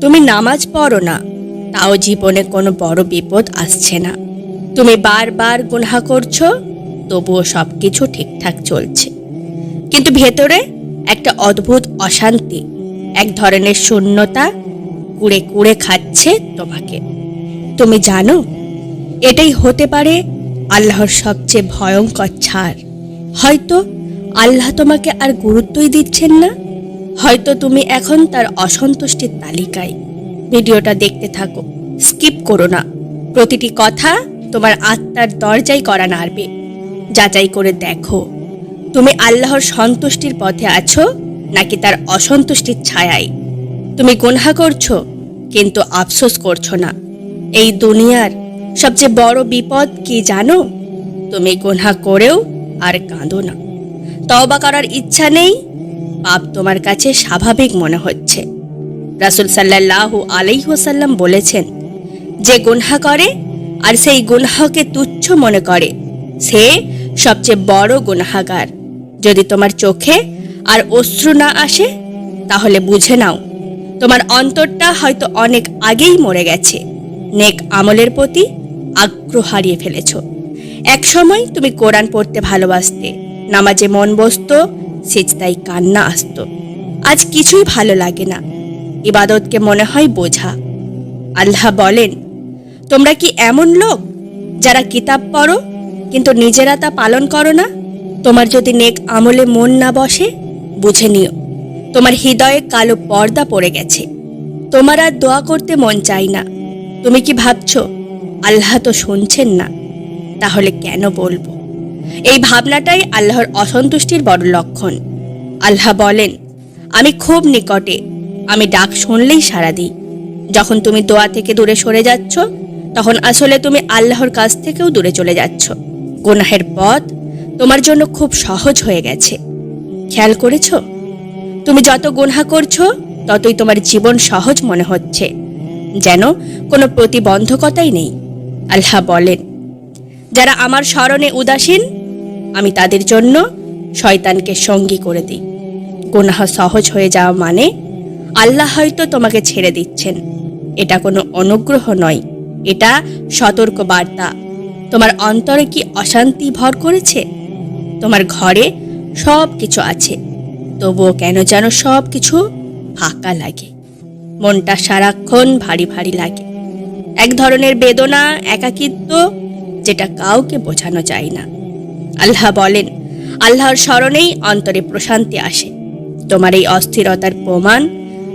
তুমি নামাজ পড়ো না, তাও জীবনে কোনো বড় বিপদ আসছে না। তুমি বারবার গুনহা করছ, তবুও সব কিছু ঠিকঠাক চলছে। কিন্তু ভেতরে একটা অদ্ভুত অশান্তি, এক ধরনের শূন্যতা কুড়ে কুড়ে খাচ্ছে তোমাকে। তুমি জানো, এটাই হতে পারে আল্লাহর সবচেয়ে ভয়ঙ্কর ছাড়। হয়তো আল্লাহ তোমাকে আর গুরুত্বই দিচ্ছেন না। হয়তো তুমি এখন তার অসন্তুষ্টির তালিকায়। ভিডিওটা দেখতে থাকো। স্কিপ করো না। প্রতিটি কথা তোমার আত্মার দরজাই করা নাড়বে। যাচাই করে দেখো। তুমি আল্লাহর সন্তুষ্টির পথে আছো নাকি তার অসন্তুষ্টির ছায়ায়? তুমি গুনহা করছ, কিন্তু আফসোস করছ না। এই দুনিয়ার সবচেয়ে বড় বিপদ কি জানো? তুমি গুনহা করেও আর কাঁদো না। তওবা করার ইচ্ছা নেই পাপ তোমার কাছে স্বাভাবিক মনে হচ্ছে। রাসুল সাল্লাল্লাহু আলাইহসাল্লাম বলেছেন, যে গুনহা করে আর সেই গুনহাকে তুচ্ছ মনে করে, সে সবচেয়ে বড় গুনাহাগার। যদি তোমার চোখে আর অশ্রু না আসে, তাহলে বুঝে নাও, তোমার অন্তরটা হয়তো অনেক আগেই মরে গেছে। নেক আমলের প্রতি আগ্রহ হারিয়ে ফেলেছ। এক সময় তুমি কোরআন পড়তে ভালোবাসতে নামাজে মন বসত সেজদাই কান্না আসতো। আজ কিছুই ভালো লাগে না। ইবাদতকে মনে হয় বোঝা। আল্লাহ বলেন, তোমরা কি এমন লোক যারা কিতাব পড়ো, কিন্তু নিজেরা তা পালন করো না? তোমার যদি নেক আমলে মন না বসে, বুঝে নিও, তোমার হৃদয়ে কালো পর্দা পড়ে গেছে। তোমার আর দোয়া করতে মন চাই না। তুমি কি ভাবছ, আল্লাহ তো শুনছেন না। তাহলে কেন বলব? এই ভাবনাটাই আল্লাহর অসন্তুষ্টির বড় লক্ষণ। আল্লাহ বলেন, আমি খুব নিকটে, আমি ডাক শুনলেই সাড়া দিই। যখন তুমি দোয়া থেকে দূরে সরে যাচ্ছ, তখন আসলে তুমি আল্লাহর কাছ থেকেও দূরে চলে যাচ্ছ। গুনাহের পথ তোমার জন্য খুব সহজ হয়ে গেছে। খেয়াল করেছ? তুমি যত গুনহা করছ, ততই তোমার জীবন সহজ মনে হচ্ছে। যেন কোনো প্রতিবন্ধকতাই নেই। আল্লাহ বলেন, যারা আমার স্মরণে উদাসীন আমি তাদের জন্য শয়তানকে সঙ্গী করে দিই। গুনাহ সহজ হয়ে যাওয়া মানে আল্লাহ হয়তো তোমাকে ছেড়ে দিচ্ছেন। এটা কোনো অনুগ্রহ নয়। এটা সতর্ক বার্তা তোমার অন্তরে কি অশান্তি ভর করেছে? তোমার ঘরে সব কিছু আছে। তবুও কেন যেন সব কিছু ফাঁকা লাগে? মনটা সারাক্ষণ ভারী ভারী লাগে। এক ধরনের বেদনা, একাকিত্ব, যেটা কাউকে বোঝানো যায় না। আল্লাহ বলেন, আল্লাহর স্মরণেই অন্তরে প্রশান্তি আসে। তোমার এই অস্থিরতার প্রমাণ,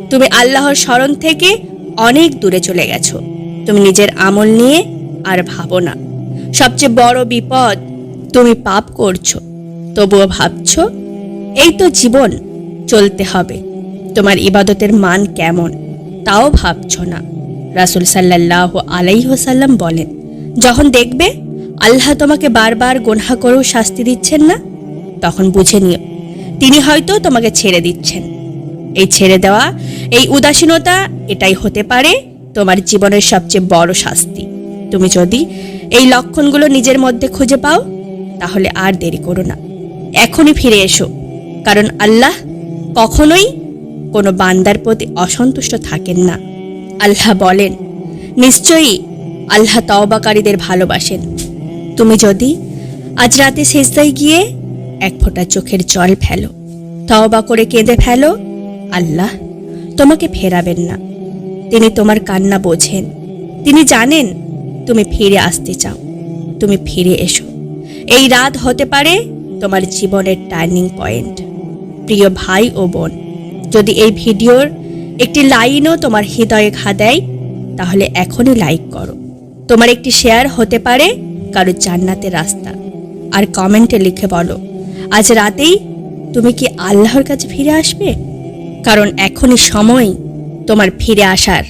তুমি আল্লাহর স্মরণ থেকে অনেক দূরে চলে গেছো। তুমি নিজের আমল নিয়ে আর ভাবো না। সবচেয়ে বড় বিপদ তুমি পাপ করছ। তবুও ভাবছ, এই তো জীবন, চলতে হবে। তোমার ইবাদতের মান কেমন, তাও ভাবছ না। রাসুল সাল্লাহ আলাইহসাল্লাম বলেন, যখন দেখবে আল্লাহ তোমাকে বারবার গোনহা করেও শাস্তি দিচ্ছেন না? তখন বুঝে নিও, তিনি হয়তো তোমাকে ছেড়ে দিচ্ছেন। এই ছেড়ে দেওয়া, এই উদাসীনতা, এটাই হতে পারে তোমার জীবনের সবচেয়ে বড় শাস্তি। তুমি যদি এই লক্ষণগুলো নিজের মধ্যে খুঁজে পাও, তাহলে আর দেরি করো না। এখনই ফিরে এসো, কারণ আল্লাহ কখনোই কোনো বান্দার প্রতি অসন্তুষ্ট থাকেন না। আল্লাহ বলেন, নিশ্চয়ই আল্লাহ তওবাকারীদের ভালোবাসেন। তুমি যদি আজ রাতে শেষদায় গিয়ে এক ফোঁটা চোখের জল ফেলো, তওবা করে কেঁদে ফেলো, আল্লাহ তোমাকে ফেরাবেন না। তিনি তোমার কান্না বোঝেন। তিনি জানেন তুমি ফিরে আসতে চাও। তুমি ফিরে এসো। এই রাত হতে পারে তোমার জীবনের টার্নিং পয়েন্ট। প্রিয় ভাই ও বোন, যদি এই ভিডিওর একটি লাইনও তোমার হৃদয়ে ঘা দেয়, তাহলে এখনই লাইক করো। তোমার একটি শেয়ার হতে পারে কারও জান্নাতের রাস্তা। আর কমেন্টে লিখে বলো, আজ রাতেই তুমি কি আল্লাহর কাছে ফিরে আসবে? কারণ এখনই সময় তোমার ফিরে আসার।